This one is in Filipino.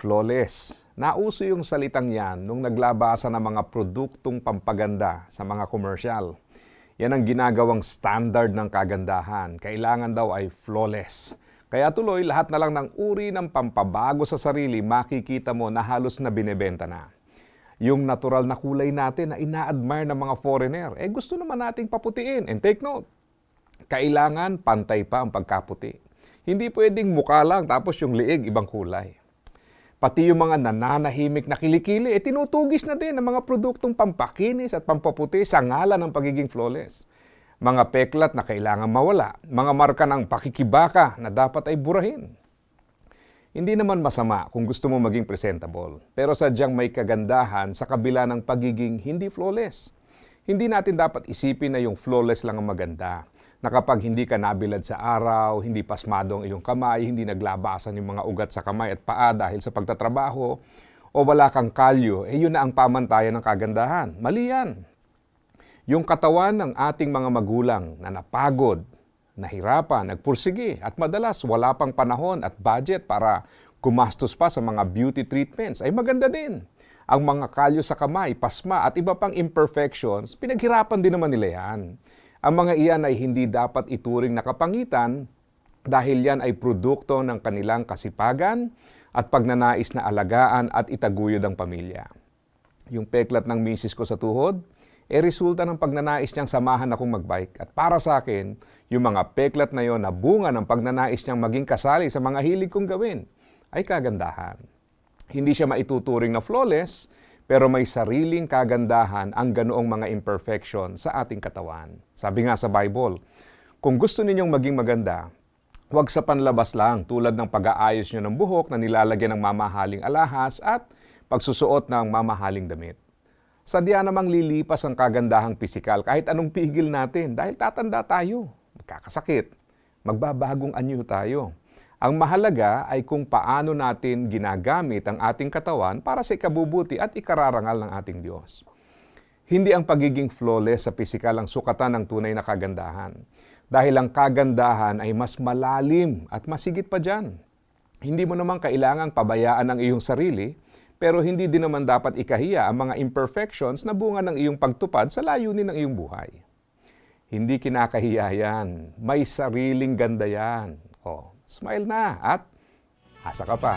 flawless. Nauso yung salitang yan nung naglabasan ng mga produktong pampaganda sa mga commercial. Yan ang ginagawang standard ng kagandahan. Kailangan daw ay flawless. Kaya tuloy, lahat na lang ng uri ng pampabago sa sarili, makikita mo na halos na binebenta na. Yung natural na kulay natin na ina-admire ng mga foreigner, eh gusto naman nating paputiin. And take note, kailangan pantay pa ang pagkaputi. Hindi pwedeng mukha lang tapos yung liig ibang kulay. Pati yung mga nananahimik na kilikili, eh tinutugis na din ng mga produktong pampakinis at pampaputi sa ngalan ng pagiging flawless. Mga peklat na kailangan mawala, mga marka ng pakikibaka na dapat ay burahin. Hindi naman masama kung gusto mo maging presentable, pero sadyang may kagandahan sa kabila ng pagiging hindi flawless. Hindi natin dapat isipin na yung flawless lang ang maganda. Na kapag hindi ka nabilad sa araw, hindi pasmado ang iyong kamay, hindi naglabasan yung mga ugat sa kamay at paa dahil sa pagtatrabaho, o wala kang kalyo, eh yun na ang pamantayan ng kagandahan. Mali yan. Yung katawan ng ating mga magulang na napagod, nahirapan, nagpursige at madalas wala pang panahon at budget para gumastos pa sa mga beauty treatments ay maganda din. Ang mga kalyo sa kamay, pasma at iba pang imperfections, pinaghirapan din naman nila yan. Ang mga iyan ay hindi dapat ituring na kapangitan dahil yan ay produkto ng kanilang kasipagan at pagnanais na alagaan at itaguyod ang pamilya. Yung peklat ng misis ko sa tuhod, e resulta ng pagnanais niyang samahan akong magbike. At para sa akin, yung mga peklat na yon na bunga ng pagnanais niyang maging kasali sa mga hilig kong gawin, ay kagandahan. Hindi siya maituturing na flawless, pero may sariling kagandahan ang ganoong mga imperfection sa ating katawan. Sabi nga sa Bible, kung gusto ninyong maging maganda, huwag sa panlabas lang tulad ng pag-aayos nyo ng buhok na nilalagyan ng mamahaling alahas at pagsusuot ng mamahaling damit. Sadya namang lilipas ang kagandahang pisikal kahit anong pigil natin dahil tatanda tayo, magkakasakit, magbabagong anyo tayo. Ang mahalaga ay kung paano natin ginagamit ang ating katawan para sa ikabubuti at ikararangal ng ating Diyos. Hindi ang pagiging flawless sa pisikal ang sukatan ng tunay na kagandahan. Dahil ang kagandahan ay mas malalim at masigit pa dyan. Hindi mo naman kailangang pabayaan ang iyong sarili, pero hindi din naman dapat ikahiya ang mga imperfections na bunga ng iyong pagtupad sa layunin ng iyong buhay. Hindi kinakahiya yan. May sariling ganda yan. O, smile na at asa ka pa.